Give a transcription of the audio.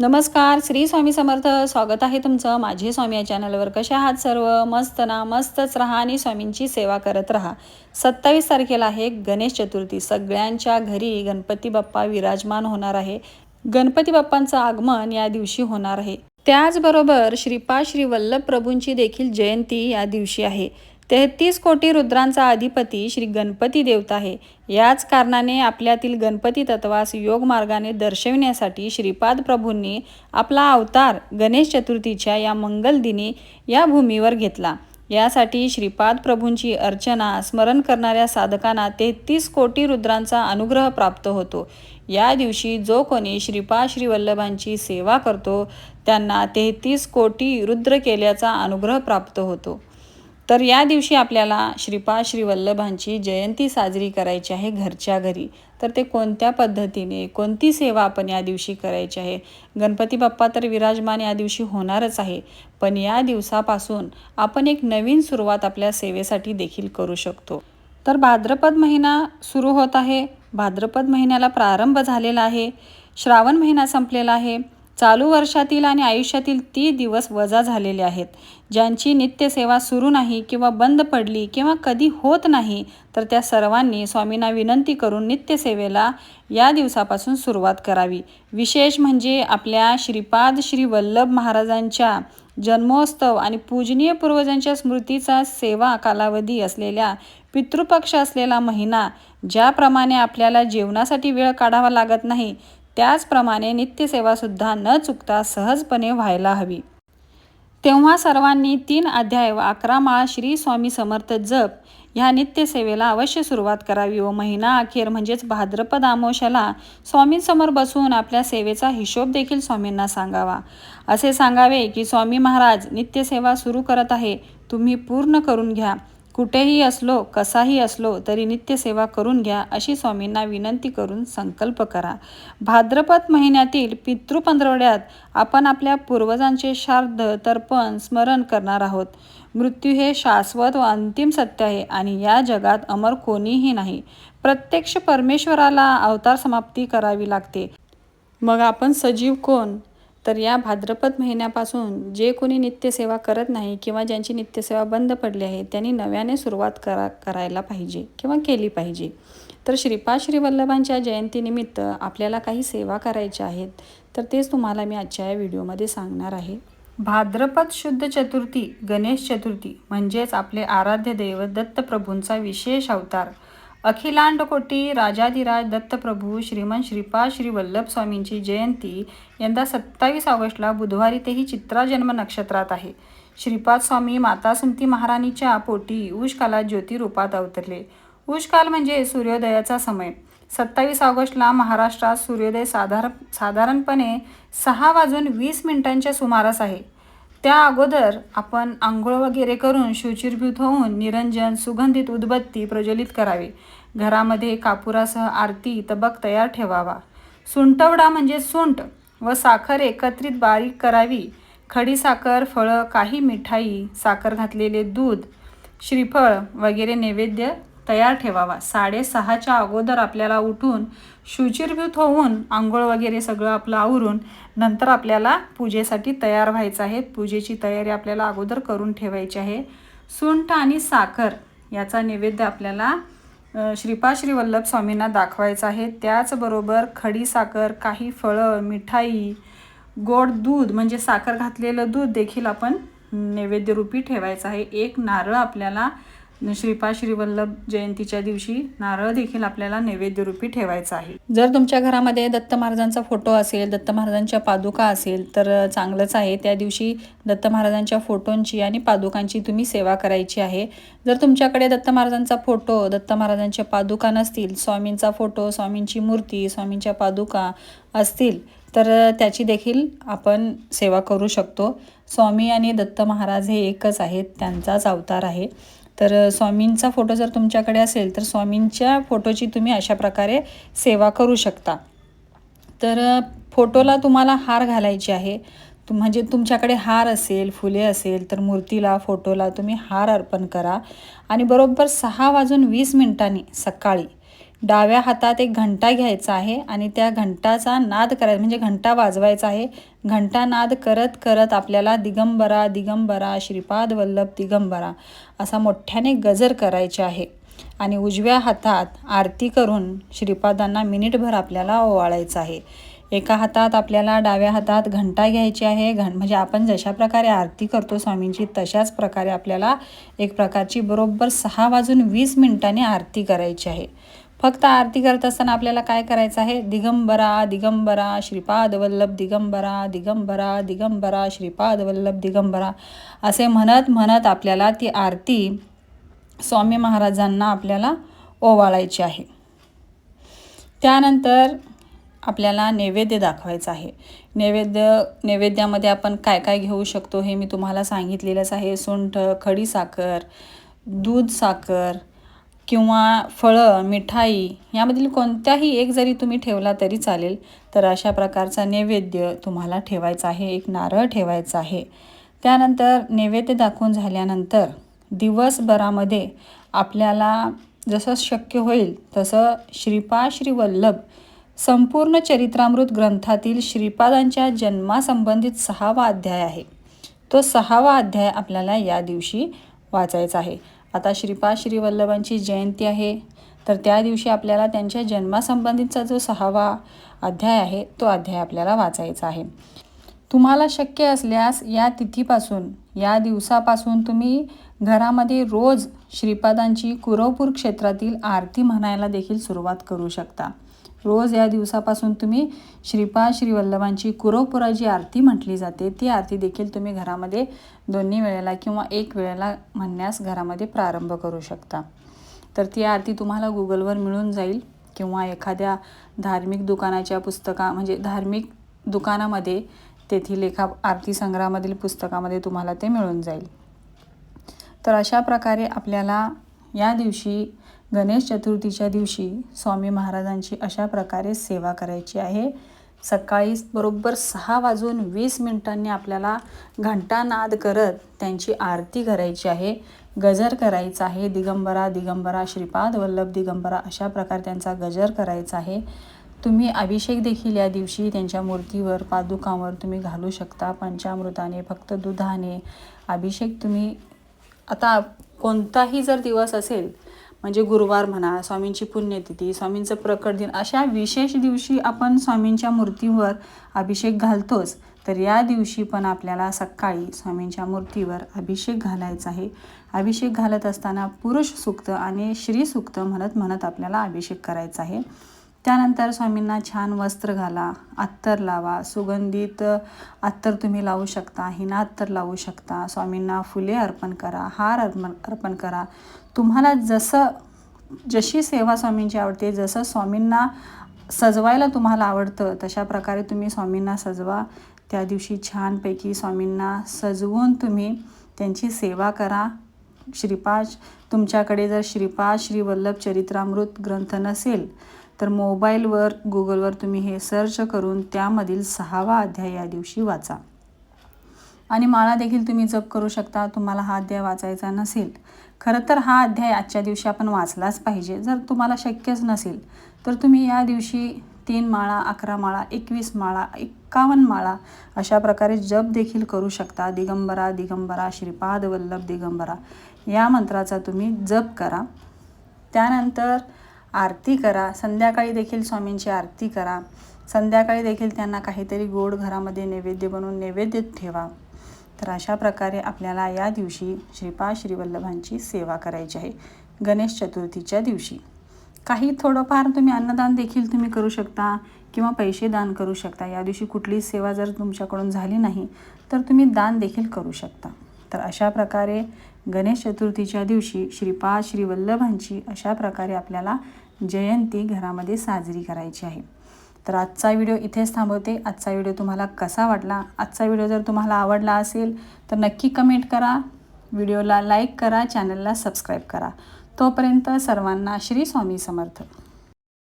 नमस्कार श्री स्वामी समर्थ. स्वागत आहे तुमचं माझे स्वामी या चॅनलवर. कसे आहात सर्व? मस्त ना? मस्तच राहा आणि स्वामींची सेवा करत राहा. सत्तावीस तारखेला आहे गणेश चतुर्थी. सगळ्यांच्या घरी गणपती बाप्पा विराजमान होणार आहे. गणपती बाप्पांचं आगमन या दिवशी होणार आहे. त्याचबरोबर श्रीपा श्री वल्लभ प्रभूंची देखील जयंती या दिवशी आहे. तेहतीस कोटी रुद्रांचा अधिपती श्री गणपती देवता आहे. याच कारणाने आपल्यातील गणपती तत्वास योग मार्गाने दर्शविण्यासाठी श्रीपाद प्रभूंनी आपला अवतार गणेश चतुर्थीच्या या मंगल दिनी या भूमीवर घेतला. यासाठी श्रीपाद प्रभूंची अर्चना स्मरण करणाऱ्या साधकांना तेहतीस कोटी रुद्रांचा अनुग्रह प्राप्त होतो. या दिवशी जो कोणी श्रीपाद श्रीवल्लभांची सेवा करतो त्यांना तेहतीस कोटी रुद्र केल्याचा अनुग्रह प्राप्त होतो. तर या दिवशी आपल्याला श्रीपाद श्रीवल्लभांची जयंती साजरी करायची आहे घरच्या घरी. तर ते कोणत्या पद्धतीने कोणती सेवा आपण या दिवशी करायची आहे? गणपती बाप्पा तर विराजमान या दिवशी होणारच आहे. पण या दिवसापासून आपण एक नवीन सुरुवात आपल्या सेवेसाठी देखील करू शकतो. तर भाद्रपद महिना सुरू होत आहे. भाद्रपद महिन्याला प्रारंभ झालेला आहे. श्रावण महिना संपलेला आहे. चालू वर्षातील आणि आयुष्यातील ती दिवस वजा झालेले आहेत. ज्यांची नित्यसेवा सुरू नाही किंवा बंद पडली किंवा कधी होत नाही तर त्या सर्वांनी स्वामींना विनंती करून नित्यसेवेला या दिवसापासून सुरुवात करावी. विशेष म्हणजे आपल्या श्रीपाद श्री वल्लभ महाराजांच्या जन्मोत्सव आणि पूजनीय पूर्वजांच्या स्मृतीचा सेवा कालावधी असलेल्या पितृपक्ष असलेला महिना ज्याप्रमाणे आपल्याला जेवणासाठी वेळ काढावा लागत नाही त्याचप्रमाणे नित्यसेवासुद्धा न चुकता सहजपणे व्हायला हवी. तेव्हा सर्वांनी तीन अध्याय व अकरा माळा श्री स्वामी समर्थ जप ह्या नित्यसेवेला अवश्य सुरुवात करावी व महिना अखेर म्हणजेच भाद्रपद आमोशाला स्वामींसमोर बसून आपल्या सेवेचा हिशोब देखील स्वामींना सांगावा. असे सांगावे की स्वामी महाराज नित्यसेवा सुरू करत आहे तुम्ही पूर्ण करून घ्या. कुठेही असलो कसाही असलो तरी नित्यसेवा करून घ्या अशी स्वामींना विनंती करून संकल्प करा. भाद्रपद महिन्यातील पितृपंधरवड्यात आपण आपल्या पूर्वजांचे श्राद्ध तर्पण स्मरण करणार आहोत. मृत्यू हे शाश्वत व अंतिम सत्य आहे आणि या जगात अमर कोणीही नाही. प्रत्यक्ष परमेश्वराला अवतार समाप्ती करावी लागते. मग आपण सजीव कोण? तर या भाद्रपद महिन्यापासून जे कोणी नित्यसेवा करत नाही किंवा ज्यांची नित्यसेवा बंद पडली आहे त्यांनी नव्याने सुरुवात करा करायला पाहिजे किंवा केली पाहिजे. तर श्रीपाद श्रीवल्लभांच्या जयंतीनिमित्त आपल्याला काही सेवा करायच्या आहेत तर तेच तुम्हाला मी आजच्या या व्हिडिओमध्ये सांगणार आहे. भाद्रपद शुद्ध चतुर्थी गणेश चतुर्थी म्हणजेच आपले आराध्य दैवत दत्तप्रभूंचा विशेष अवतार. अखिलांड कोटी राजाधिराज दत्तप्रभू श्रीमंत श्रीपाद श्री वल्लभ स्वामींची जयंती यंदा सत्तावीस ऑगस्टला बुधवारी तेही चित्रा जन्म नक्षत्रात आहे. श्रीपाद स्वामी माता सुमती महाराणीच्या पोटी उषकालात ज्योतिरूपात अवतरले. उषकाल म्हणजे सूर्योदयाचा समय. सत्तावीस ऑगस्टला महाराष्ट्रात सूर्योदय साधार साधारणपणे सहा वाजून वीस मिनिटांच्या सुमारास आहे. त्या अगोदर आपण आंघोळ वगैरे करून शुचिरभूत होऊन निरंजन सुगंधित उदबत्ती प्रज्वलित करावी. घरामध्ये कापुरासह आरती तबक तयार ठेवावा. सुंटवडा म्हणजे सुंट व साखर एकत्रित बारीक करावी. खडी साखर फळं काही मिठाई साखर घातलेले दूध श्रीफळ वगैरे नैवेद्य तयार ठेवावा. साडेसहाच्या अगोदर आपल्याला उठून शुचिरभूत होऊन आंघोळ वगैरे सगळं आपलं आवरून नंतर आपल्याला पूजेसाठी तयार व्हायचं आहे. पूजेची तयारी आपल्याला अगोदर करून ठेवायची आहे. सुंठ आणि साखर याचा नैवेद्य आपल्याला श्रीपा श्री वल्लभ स्वामींना दाखवायचा आहे. त्याचबरोबर खडी साखर काही फळं मिठाई गोड दूध म्हणजे साखर घातलेलं दूध देखील आपण नैवेद्यरूपी ठेवायचं आहे. एक नारळ आपल्याला श्रीपाद श्रीवल्लभ जयंतीच्या दिवशी नारळ देखील आपल्याला नैवेद्यरूपी ठेवायचा आहे. जर तुमच्या घरामध्ये दत्त महाराजांचा फोटो असेल दत्त महाराजांच्या पादुका असेल तर चांगलंच आहे. त्या दिवशी दत्त महाराजांच्या फोटोंची आणि पादुकांची तुम्ही सेवा करायची आहे. जर तुमच्याकडे दत्त महाराजांचा फोटो दत्त महाराजांच्या पादुका नसतील स्वामींचा फोटो स्वामींची मूर्ती स्वामींच्या पादुका असतील तर त्याची देखील आपण सेवा करू शकतो. स्वामी आणि दत्त महाराज हे एकच आहेत त्यांचाच अवतार आहे. तर स्वामींचा फोटो जर तुमच्याकडे असेल तर स्वामींच्या फोटोची तुम्ही अशा प्रकारे सेवा करू शकता. तर फोटोला तुम्हाला हार घालायची आहे. तु म्हणजे तुमच्याकडे हार असेल फुले असेल तर मूर्तीला फोटोला तुम्ही हार अर्पण करा. आणि बरोबर सहा वाजून वीस मिनिटांनी सकाळी डाव्या हातात एक घंटा घ्यायचा आहे आणि त्या घंटाचा नाद करायचा म्हणजे घंटा वाजवायचा आहे. घंटा नाद करत करत आपल्याला दिगंबरा दिगंबरा श्रीपाद वल्लभ दिगंबरा असा मोठ्याने गजर करायचे आहे. आणि उजव्या हातात आरती करून श्रीपादांना मिनिटभर आपल्याला ओवाळायचं आहे. एका हातात आपल्याला डाव्या हातात घंटा घ्यायची आहे. घं म्हणजे आपण जशा प्रकारे आरती करतो स्वामींची तशाच प्रकारे आपल्याला एक प्रकारची बरोबर सहा वाजून वीस मिनिटांनी आरती करायची आहे. फक्त आरती करत असताना आपल्याला काय करायचं आहे? दिगंबरा दिगंबरा श्रीपाद वल्लभ दिगंबरा दिगंबरा दिगंबरा श्रीपाद वल्लभ दिगंबरा असे म्हणत म्हणत आपल्याला ती आरती स्वामी महाराजांना आपल्याला ओवाळायची आहे. त्यानंतर आपल्याला नैवेद्य दाखवायचं आहे. नैवेद्य नैवेद्यामध्ये आपण काय काय घेऊ शकतो हे मी तुम्हाला सांगितलेलंच आहे. सुंठ खडी साखर दूध साखर किंवा फळं मिठाई यामधील कोणत्याही एक जरी तुम्ही ठेवला तरी चालेल. तर अशा प्रकारचा नैवेद्य तुम्हाला ठेवायचा आहे. एक नारळ ठेवायचा आहे. त्यानंतर नैवेद्य दाखवून झाल्यानंतर दिवसभरामध्ये आपल्याला जसं शक्य होईल तसं श्रीपा श्रीवल्लभ संपूर्ण चरित्रामृत ग्रंथातील श्रीपादांच्या जन्मासंबंधित सहावा अध्याय आहे. तो सहावा अध्याय आपल्याला या दिवशी वाचायचा आहे. आता श्रीपा श्रीवल्लभांची जयंती आहे. तर त्या दिवशी आपल्याला त्यांच्या जन्मासंबंधीचा जो सहावा अध्याय आहे तो अध्याय आपल्याला वाचायचा आहे. तुम्हाला शक्य असल्यास या तिथीपासून या दिवसापासून तुम्ही घरामध्ये रोज श्रीपादांची कुरवपूर क्षेत्रातील आरती म्हणायला देखील सुरुवात करू शकता. रोज या दिवसापासून तुम्ही श्रीपाद श्रीवल्लभांची कुरवपुराची आरती म्हटली जाते. ती आरती देखील तुम्ही घरामध्ये दोन्ही वेळेला किंवा एक वेळेला म्हणण्यास घरामध्ये प्रारंभ करू शकता. तर ती आरती तुम्हाला गुगलवर मिळून जाईल किंवा एखाद्या धार्मिक दुकानाच्या पुस्तका म्हणजे धार्मिक दुकानामध्ये तेथील एका आरती संग्रहामधील पुस्तकामध्ये तुम्हाला ते मिळून जाईल. तर अशा प्रकारे आपल्याला या दिवशी गणेश चतुर्थीच्या दिवशी स्वामी महाराजांची अशा प्रकारे सेवा करायची आहे. सकाळी बरोबर सहा वाजून वीस मिनिटांनी आपल्याला घंटानाद करत त्यांची आरती करायची आहे. गजर करायचा आहे. दिगंबरा दिगंबरा श्रीपाद वल्लभ दिगंबरा अशा प्रकारे त्यांचा गजर करायचा आहे. तुम्ही अभिषेक देखील या दिवशी त्यांच्या मूर्तीवर पादुकांवर तुम्ही घालू शकता. पंचामृताने फक्त दुधाने अभिषेक तुम्ही आता कोणताही जर दिवस असेल म्हणजे गुरुवार म्हणा स्वामींची पुण्यतिथी स्वामींचं प्रकट दिन अशा विशेष दिवशी आपण स्वामींच्या मूर्तीवर अभिषेक घालतोच तर या दिवशी पण आपल्याला सकाळी स्वामींच्या मूर्तीवर अभिषेक घालायचा आहे. अभिषेक घालत असताना पुरुष सुक्त आणि श्री सुक्त म्हणत म्हणत आपल्याला अभिषेक करायचा आहे. त्यानंतर स्वामींना छान वस्त्र घाला अत्तर लावा. सुगंधित अत्तर तुम्ही लावू शकता हिना अत्तर लावू शकता. स्वामींना फुले अर्पण करा हार अर्पण अर्पण करा. तुम्हाला जसं जशी सेवा स्वामींची आवडते जसं स्वामींना सजवायला तुम्हाला आवडतं तशा प्रकारे तुम्ही स्वामींना सजवा. त्या दिवशी छानपैकी स्वामींना सजवून तुम्ही त्यांची सेवा करा. श्रीपाद तुमच्याकडे जर श्रीपाद श्रीवल्लभ चरित्रामृत ग्रंथ नसेल तर मोबाईलवर गुगलवर तुम्ही हे सर्च करून त्यामधील सहावा अध्याय या दिवशी वाचा. आणि माळा देखील तुम्ही जप करू शकता तुम्हाला हा अध्याय वाचायचा नसेल. खरं तर हा अध्याय आजच्या दिवशी आपण वाचलाच पाहिजे. जर तुम्हाला शक्यच नसेल तर तुम्ही या दिवशी तीन माळा अकरा माळा एकवीस माळा एक्कावन्न माळा अशा प्रकारे जप देखील करू शकता. दिगंबरा दिगंबरा श्रीपाद वल्लभ दिगंबरा या मंत्राचा तुम्ही जप करा. त्यानंतर आरती करा. संध्याकाळी देखील स्वामींची आरती करा. संध्याकाळी देखील त्यांना काहीतरी गोड घरामध्ये नैवेद्य बनवून नैवेद्य ठेवा. तर अशा प्रकारे आपल्याला या दिवशी श्रीपाद श्रीवल्लभांची सेवा करायची आहे. गणेश चतुर्थीच्या दिवशी. काही थोडंफार तुम्ही अन्नदान देखील तुम्ही करू शकता किंवा पैसे दान करू शकता. या दिवशी कुठलीच सेवा जर तुमच्याकडून झाली नाही तर तुम्ही दान देखील करू शकता. तर अशा प्रकारे गणेश चतुर्थीच्या दिवशी श्रीपाद श्रीवल्लभांची अशा प्रकारे आपल्याला जयंती घरामध्ये साजरी करायची आहे. तर आजचा व्हिडिओ इथेच थांबवते. आजचा व्हिडिओ तुम्हाला कसा वाटला? आजचा व्हिडिओ जर तुम्हाला आवडला असेल तर नक्की कमेंट करा. व्हिडिओला लाईक करा चॅनलला सबस्क्राईब करा. तोपर्यंत सर्वांना श्री स्वामी समर्थ.